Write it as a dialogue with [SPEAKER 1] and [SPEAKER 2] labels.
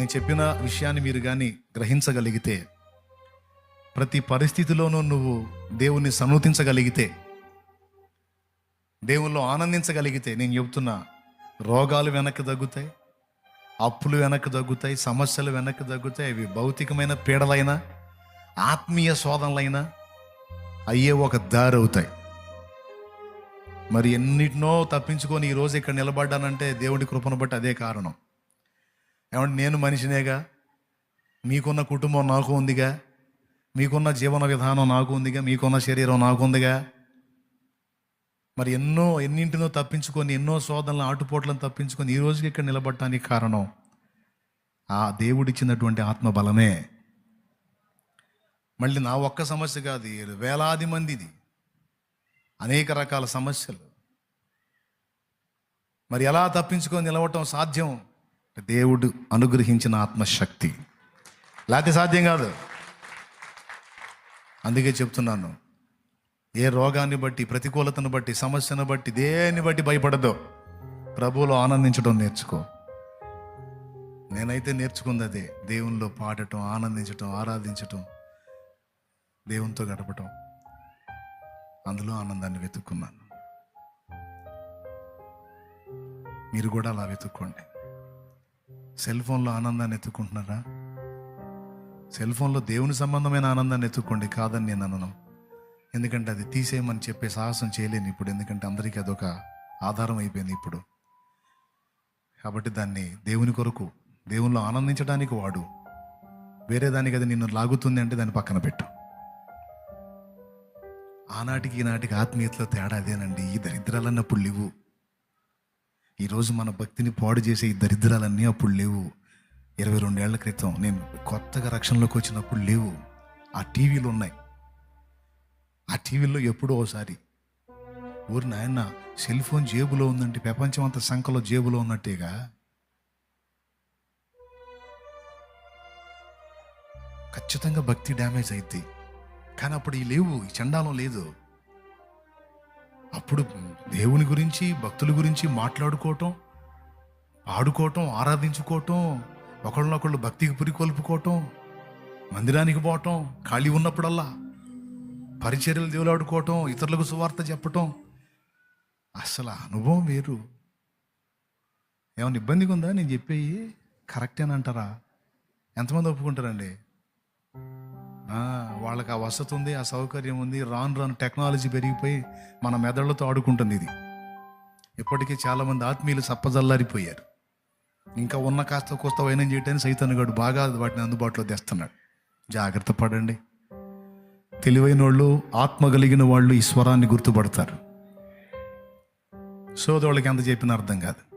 [SPEAKER 1] నేను చెప్పిన విషయాన్ని మీరు కానీ గ్రహించగలిగితే ప్రతి పరిస్థితిలోనూ నువ్వు దేవుణ్ణి సన్నూతించగలిగితే దేవుల్లో ఆనందించగలిగితే నేను చెబుతున్నా రోగాలు వెనక్కి తగ్గుతాయి అప్పులు వెనక్కి తగ్గుతాయి సమస్యలు వెనక్కి తగ్గుతాయి అవి భౌతికమైన పీడలైనా ఆత్మీయ శోధనలైనా అయ్యే ఒక దారి అవుతాయి. మరి ఎన్నిటినో తప్పించుకొని ఈరోజు ఇక్కడ నిలబడ్డానంటే దేవుడి కృపను బట్టి అదే కారణం. ఏమంటే నేను మనిషినేగా? మీకున్న కుటుంబం నాకు ఉందిగా? మీకున్న జీవన విధానం నాకు ఉందిగా? మీకున్న శరీరం నాకు ఉందిగా? మరి ఎన్నో ఎన్నింటినో తప్పించుకొని ఎన్నో శోధనలు ఆటుపోట్లను తప్పించుకొని ఈ రోజుకి ఇక్కడ నిలబడటానికి కారణం ఆ దేవుడిచ్చినటువంటి ఆత్మబలమే. మళ్ళీ నా ఒక్క సమస్య కాదు వేలాది మందిది. అనేక రకాల సమస్యలు. మరి ఎలా తప్పించుకొని నిలవటం సాధ్యం? దేవుడు అనుగ్రహించిన ఆత్మశక్తి. లేకపోతే సాధ్యం కాదు. అందుకే చెప్తున్నాను ఏ రోగాన్ని బట్టి ప్రతికూలతను బట్టి సమస్యను బట్టి దేన్ని బట్టి భయపడదో ప్రభువులో ఆనందించడం నేర్చుకో. నేనైతే నేర్చుకుంది అదే దేవునిలో పాడటం ఆనందించటం ఆరాధించటం దేవునితో గడపటం. అందులో ఆనందాన్ని వెతుక్కున్నాను. మీరు కూడా అలా వెతుక్కోండి. సెల్ ఫోన్లో ఆనందాన్ని ఎత్తుకుంటున్నారా? సెల్ ఫోన్లో దేవుని సంబంధమైన ఆనందాన్ని ఎత్తుక్కోండి కాదని నేను అనను. ఎందుకంటే అది తీసేయమని చెప్పే సాహసం చేయలేను ఇప్పుడు. ఎందుకంటే అందరికీ అదొక ఆధారం అయిపోయింది ఇప్పుడు. కాబట్టి దాన్ని దేవుని కొరకు దేవునిలో ఆనందించడానికి వాడు. వేరే దానికి అది నిన్ను లాగుతుంది అంటే దాన్ని పక్కన పెట్టు. ఆనాటికి ఈనాటికి ఆత్మీయతలో తేడా అదేనండి. ఈ దరిద్రాలన్నప్పుడు లేవు. ఈరోజు మన భక్తిని పాడు చేసే ఈ దరిద్రాలన్నీ అప్పుడు లేవు. ఇరవై రెండేళ్ళ క్రితం నేను కొత్తగా రక్షణలోకి వచ్చినప్పుడు లేవు. ఆ టీవీలు ఉన్నాయి. ఆ టీవీల్లో ఎప్పుడో ఒకసారి ఊరి నాయన సెల్ ఫోన్ జేబులో ఉందంటే ప్రపంచం అంత సంఖలో జేబులో ఉన్నట్టేగా? ఖచ్చితంగా భక్తి డ్యామేజ్ అయింది కానీ అప్పుడు ఈ లేవు ఈ చండాలం లేదు. అప్పుడు దేవుని గురించి భక్తుల గురించి మాట్లాడుకోవటం ఆడుకోవటం ఆరాధించుకోవటం ఒకళ్ళనొకళ్ళు భక్తికి పురికొల్పుకోవటం మందిరానికి పోవటం ఖాళీ ఉన్నప్పుడల్లా పరిచర్యలు దేవులాడుకోవటం ఇతరులకు సువార్త చెప్పటం. అసలు అనుభవం వేరు. ఏమైనా ఇబ్బందిగా ఉందా నేను చెప్పేయి కరెక్టేనంటారా? ఎంతమంది ఒప్పుకుంటారండి? వాళ్ళకి ఆ వసతి ఉంది ఆ సౌకర్యం ఉంది రాను రాను టెక్నాలజీ పెరిగిపోయి మన మెదళ్ళతో ఆడుకుంటుంది ఇది. ఇప్పటికీ చాలామంది ఆత్మీయులు సప్పజల్లారిపోయారు. ఇంకా ఉన్న కాస్త కోస్త వైనం చేయటానికి సైతాన్ గడు బాగా వాటిని అందుబాటులో తెస్తున్నాడు. జాగ్రత్త పడండి. తెలివైన వాళ్ళు ఆత్మ కలిగిన వాళ్ళు ఈ స్వరాన్ని గుర్తుపడతారు. సోదరుళ్ళకి ఎంత చెప్పిన అర్థం కాదు.